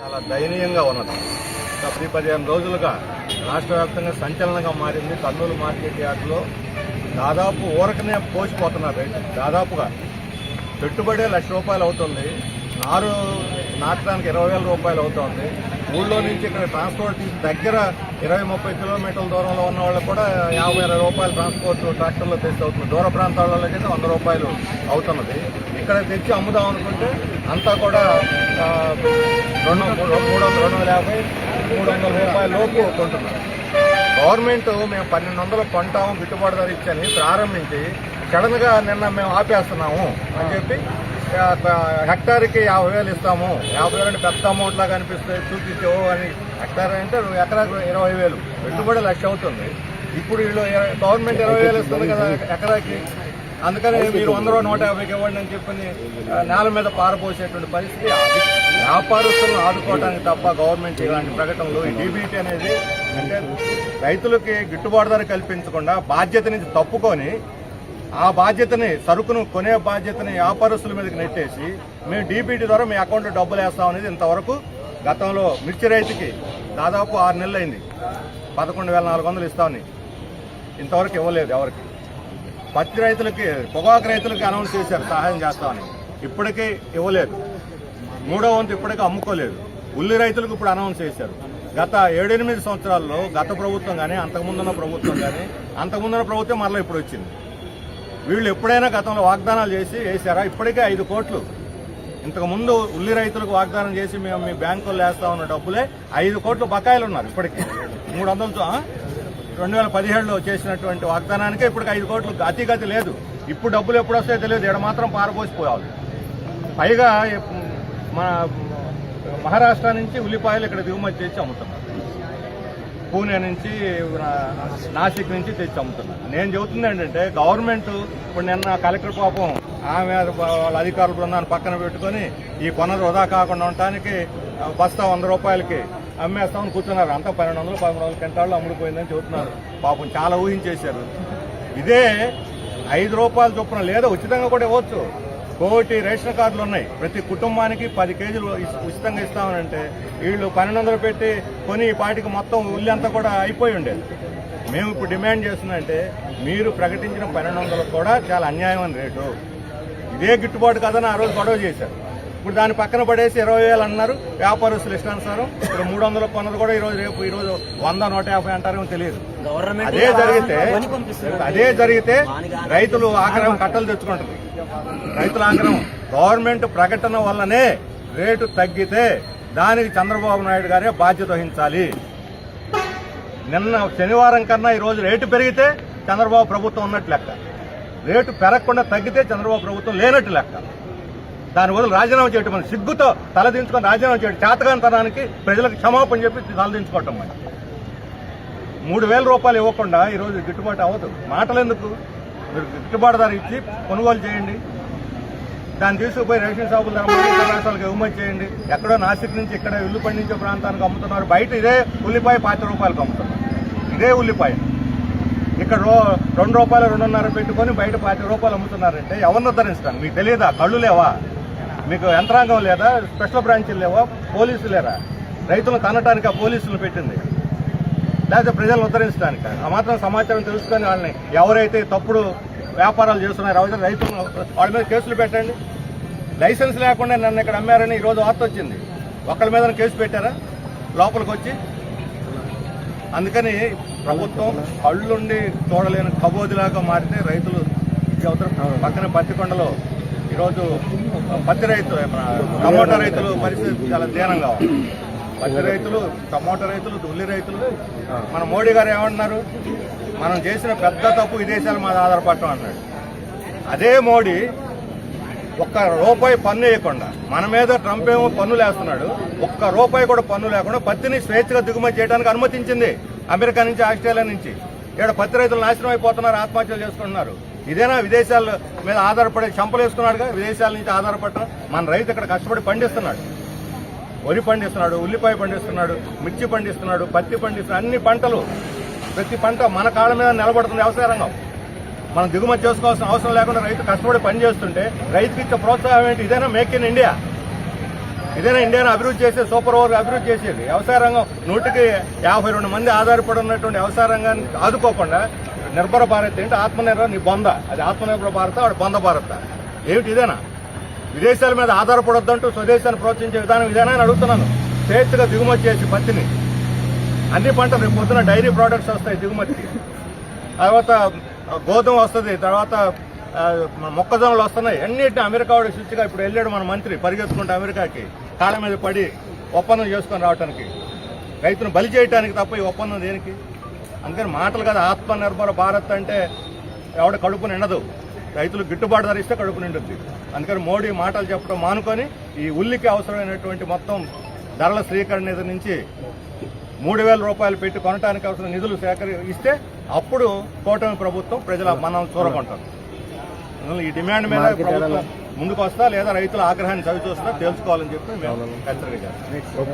చాలా దయనీయంగా ఉన్నది. గత పది పదిహేను రోజులుగా రాష్ట్ర వ్యాప్తంగా సంచలనంగా మారింది. కర్నూలు మార్కెట్ యార్డులో దాదాపు ఊరకనే పోసిపోతున్నారు రైతులు దాదాపుగా పెట్టుబడి లక్ష రూపాయలు అవుతుంది. ఆరు నాటడానికి ఇరవై వేల రూపాయలు అవుతుంది. ఊళ్ళో నుంచి ఇక్కడ ట్రాన్స్పోర్ట్ దగ్గర ఇరవై ముప్పై కిలోమీటర్ల దూరంలో ఉన్న వాళ్ళకి కూడా యాభై ఇరవై రూపాయలు ట్రాన్స్పోర్ట్ ట్రాక్టర్లో తెచ్చి అవుతుంది. దూర ప్రాంతాలలో అయితే వంద రూపాయలు అవుతున్నది. ఇక్కడ తెచ్చి అమ్ముదాం అనుకుంటే అంతా కూడా రెండు మూడు మూడు వందల రెండు వందల యాభై మూడు వందల రూపాయల లోపు కొంటున్నారు గవర్నమెంట్ మేము పన్నెండు వందలు కొంటాము గిట్టుబాటు ధర ఇచ్చని ప్రారంభించి సడన్గా నిన్న మేము ఆపేస్తున్నాము అని చెప్పి హెక్టార్కి యాభై వేలు ఇస్తాము. యాభై వేలు అంటే పెద్ద అమౌంట్ లాగా అనిపిస్తుంది చూపించావు అని హెక్టార్ అంటే ఎకరాకు ఇరవై వేలు. పెట్టుబడి లక్ష అవుతుంది. ఇప్పుడు వీళ్ళు గవర్నమెంట్ ఇరవై వేలు ఇస్తుంది కదా ఎకరాకి. అందుకని మీరు వంద రూపాయలు నూట యాభైకి ఇవ్వండి అని చెప్పి నేల మీద పారపోసేటువంటి పరిస్థితి వ్యాపారస్తులను ఆదుకోవడానికి తప్ప గవర్నమెంట్ ఇలాంటి ప్రకటనలు ఈ డీబీటీ అనేది అంటే రైతులకి గిట్టుబాటు ధర కల్పించకుండా బాధ్యత నుంచి తప్పుకొని ఆ బాధ్యతని సరుకును కొనే బాధ్యతని వ్యాపారస్తుల మీదకి నెట్టేసి మేము డీబీటీ ద్వారా మీ అకౌంట్లో డబ్బులు వేస్తాం అనేది ఇంతవరకు గతంలో మిర్చి రైతుకి దాదాపు ఆరు నెలలు అయింది. పదకొండు వేల నాలుగు వందలు ఇస్తామని ఇంతవరకు ఇవ్వలేదు ఎవరికి. పత్తి రైతులకి పొగాకు రైతులకి అనౌన్స్ చేశారు సహాయం చేస్తామని ఇప్పటికీ ఇవ్వలేదు. మూడో వంతు ఇప్పటికీ అమ్ముకోలేదు. ఉల్లి రైతులకు ఇప్పుడు అనౌన్స్ చేశారు. గత ఏడెనిమిది సంవత్సరాల్లో గత ప్రభుత్వం కానీ అంతకుముందున్న ప్రభుత్వం కానీ అంతకుముందున్న ప్రభుత్వం మరలా ఇప్పుడు వచ్చింది. వీళ్ళు ఎప్పుడైనా గతంలో వాగ్దానాలు చేసి వేశారా? ఇప్పటికే ఐదు కోట్లు. ఇంతకుముందు ఉల్లి రైతులకు వాగ్దానం చేసి మేము మీ బ్యాంకుల్లో వేస్తా ఉన్న డబ్బులే ఐదు కోట్లు బకాయిలు ఉన్నారు ఇప్పటికి. మూడు వందలతో రెండు వేల పదిహేడులో చేసినటువంటి వాగ్దానానికే ఇప్పుడు ఐదు కోట్లు అతిగతి లేదు. ఇప్పుడు డబ్బులు ఎప్పుడు వస్తాయో తెలియదు. ఇక్కడ మాత్రం పారపోసిపోవాలి పైగా మన మహారాష్ట్ర నుంచి ఉల్లిపాయలు ఇక్కడ దిగుమతి చేసి అమ్ముతున్నారు. పూణే నుంచి నాసిక్ నుంచి తెచ్చి అమ్ముతున్నారు. నేను చెబుతుంది ఏంటంటే గవర్నమెంట్ ఇప్పుడు నిన్న కలెక్టర్ పాపం ఆమె వాళ్ళ అధికారుల బృందాన్ని పక్కన పెట్టుకొని ఈ కొనలు వృధా కాకుండా ఉండటానికి బస్తా వంద రూపాయలకి అమ్మేస్తామని కూర్చున్నారు. అంతా పన్నెండు వందలు పదమూడు వందల కింటాళ్ళు అమ్ముడిపోయిందని చెబుతున్నారు. పాపం చాలా ఊహించేశారు. ఇదే ఐదు రూపాయలు చొప్పున లేదా ఉచితంగా కూడా ఇవ్వచ్చు. కోటి రేషన్ కార్డులు ఉన్నాయి. ప్రతి కుటుంబానికి పది కేజీలు ఉచితంగా ఉచితంగా ఇస్తామనంటే వీళ్ళు పన్నెండు వందలు పెట్టి కొని ఈ పాటికి మొత్తం ఉల్లి అంతా కూడా అయిపోయి ఉండేది. మేము ఇప్పుడు డిమాండ్ చేస్తున్నామంటే మీరు ప్రకటించిన పన్నెండు వందలు కూడా చాలా అన్యాయమైన రేటు. ఇదే గిట్టుబాటు కాదని ఆ రోజు గొడవ చేశారు. ఇప్పుడు దాని పక్కన పడేసి ఇరవై వేలు అన్నారు. వ్యాపారస్తులు ఇష్టానుసారం ఇప్పుడు మూడు వందల కొన్నది కూడా ఈరోజు రేపు ఈరోజు వంద నూట యాభై అంటారేమో తెలియదు. అదే జరిగితే అదే జరిగితే రైతులు ఆగ్రహం కట్టలు తెచ్చుకుంటారు. రైతుల ఆగ్రహం గవర్నమెంట్ ప్రకటన వల్లనే రేటు తగ్గితే దానికి చంద్రబాబు నాయుడు గారే బాధ్యత వహించాలి. నిన్న శనివారం కన్నా ఈ రోజు రేటు పెరిగితే చంద్రబాబు ప్రభుత్వం ఉన్నట్టు లెక్క. రేటు పెరగకుండా తగ్గితే చంద్రబాబు ప్రభుత్వం లేనట్టు లెక్క. దాని వల్ల రాజీనామా చేయటం అని సిగ్గుతో తలదించుకొని రాజీనామా చేయడం చేతకాంతనానికి ప్రజలకు క్షమాపణ చెప్పి తలదించుకోవటం మరి మూడు వేల రూపాయలు ఇవ్వకుండా ఈరోజు గిట్టుబాటు అవ్వదు. మాటలు ఎందుకు మీరు గిట్టుబాటు ధర ఇచ్చి కొనుగోలు చేయండి. దాన్ని తీసుకుపోయి రేషన్ షాపులు ధర రాష్ట్రాలకు ఎగుమతి చేయండి. ఎక్కడో నాసిక్ నుంచి ఇక్కడ ఉల్లి పండించే ప్రాంతానికి అమ్ముతున్నారు. బయట ఇదే ఉల్లిపాయ పాతి రూపాయలకు అమ్ముతున్నారు. ఇదే ఉల్లిపాయ. ఇక్కడ రో రెండు రూపాయలు రెండున్నర పెట్టుకొని బయట పాతి రూపాయలు అమ్ముతున్నారంటే ఎవరిని ఉద్ధరించడానికి మీకు తెలియదా? కళ్ళు లేవా? మీకు యంత్రాంగం లేదా? స్పెషల్ బ్రాంచీలు లేవా? పోలీసులు లేరా? రైతులను తనటానికి ఆ పోలీసులు పెట్టింది. లేకపోతే ప్రజలను ఉద్ధరించడానికి? ఆ మాత్రం సమాచారం తెలుసుకొని వాళ్ళని ఎవరైతే తప్పుడు వ్యాపారాలు చేస్తున్నారో ఎవరైతే రైతులను వాళ్ళ మీద కేసులు పెట్టండి. లైసెన్స్ లేకుండా నన్ను ఇక్కడ అమ్మారని ఈరోజు వార్త వచ్చింది. ఒకళ్ళ మీద కేసు పెట్టారా? లోపలికి వచ్చి అందుకని ప్రభుత్వం కళ్ళుండి చూడలేని కబోదిలాగా మారితే రైతులు అవతల పక్కన పత్తికొండలో ఈరోజు పత్తి రైతులు టమోటా రైతులు పరిస్థితి చాలా దీనంగా పత్తి రైతులు టమోటా రైతులు ఉల్లి రైతులు. మన మోడీ గారు ఏమంటున్నారు? మనం చేసిన పెద్ద తప్పు విదేశాల మీద ఆధారపడటం అన్నాడు. అదే మోడీ ఒక్క రూపాయి పన్ను వేయకుండా మన మీద ట్రంప్ ఏమో పన్నులు వేస్తున్నాడు. ఒక్క రూపాయి కూడా పన్ను లేకుండా పత్తిని స్వేచ్ఛగా దిగుమతి చేయడానికి అనుమతించింది అమెరికా నుంచి ఆస్ట్రేలియా నుంచి. ఇక్కడ పత్తి రైతులు నాశనం అయిపోతున్నారు ఆత్మహత్యలు చేసుకుంటున్నారు. ఇదేనా విదేశాల మీద ఆధారపడే చంపలు వేసుకున్నాడుగా విదేశాల నుంచి ఆధారపడటం. మన రైతు ఇక్కడ కష్టపడి పండిస్తున్నాడు. వరి పండిస్తున్నాడు ఉల్లిపాయ పండిస్తున్నాడు మిర్చి పండిస్తున్నాడు పత్తి పండిస్తున్నాడు అన్ని పంటలు. ప్రతి పంట మన కాళ్ళ మీద నిలబడుతుంది వ్యవసాయ రంగం. మనం దిగుమతి చేసుకోవాల్సిన అవసరం లేకుండా రైతు కష్టపడి పని చేస్తుంటే రైతుకి ఇచ్చే ప్రోత్సాహం ఏంటి? ఇదేనా మేక్ ఇన్ ఇండియా? ఇదేనా ఇండియాను అభివృద్ధి చేసే సూపర్ ఓవర్ అభివృద్ధి చేసేది? వ్యవసాయ రంగం నూటికి యాభై రెండు మంది ఆధారపడి ఉన్నటువంటి వ్యవసాయ రంగాన్ని ఆదుకోకుండా నిర్భర భారత్ ఏంటి? ఆత్మనిర్భర నీ బొంద. అది ఆత్మనిర్భర భారత వాడు బొంద భారత. ఏమిటి ఇదేనా? విదేశాల మీద ఆధారపడొద్దంటూ స్వదేశాన్ని ప్రోత్సహించే విధానం ఇదేనా అని అడుగుతున్నాను. స్వేచ్ఛగా దిగుమతి చేసి పత్తిని. అన్ని పంటలు పొద్దున డైరీ ప్రోడక్ట్స్ వస్తాయి దిగుమతికి. తర్వాత గోధుమ వస్తుంది తర్వాత మొక్కజొన్నలు వస్తున్నాయి. అన్నిటిని అమెరికా వాడి స్విచ్గా ఇప్పుడు వెళ్ళాడు మన మంత్రి పరిగెత్తుకుంటే అమెరికాకి. కాళ్ళ మీద పడి ఒప్పందం చేసుకొని రావడానికి రైతును బలి చేయడానికి తప్ప ఈ ఒప్పందం దేనికి? అందుకని మాటలు కదా ఆత్మనిర్భర భారత్ అంటే ఎవడ కడుపు నిండదు. రైతులు గిట్టుబాటు ధర ఇస్తే కడుపు నిండుద్ది. అందుకని మోడీ మాటలు చెప్పడం మానుకొని ఈ ఉల్లికి అవసరమైనటువంటి మొత్తం ధరల స్వీకరణ నిధి నుంచి మూడు వేల రూపాయలు పెట్టి కొనడానికి అవసరం నిధులు సేకరి ఇస్తే అప్పుడు కూటమి ప్రభుత్వం ప్రజల మనం అందువల్ల ఈ డిమాండ్ మీద ప్రభుత్వం ముందుకు వస్తా లేదా రైతుల ఆగ్రహాన్ని చవి చూస్తా తెలుసుకోవాలని చెప్పి మేము హెచ్చరిక చేస్తాం.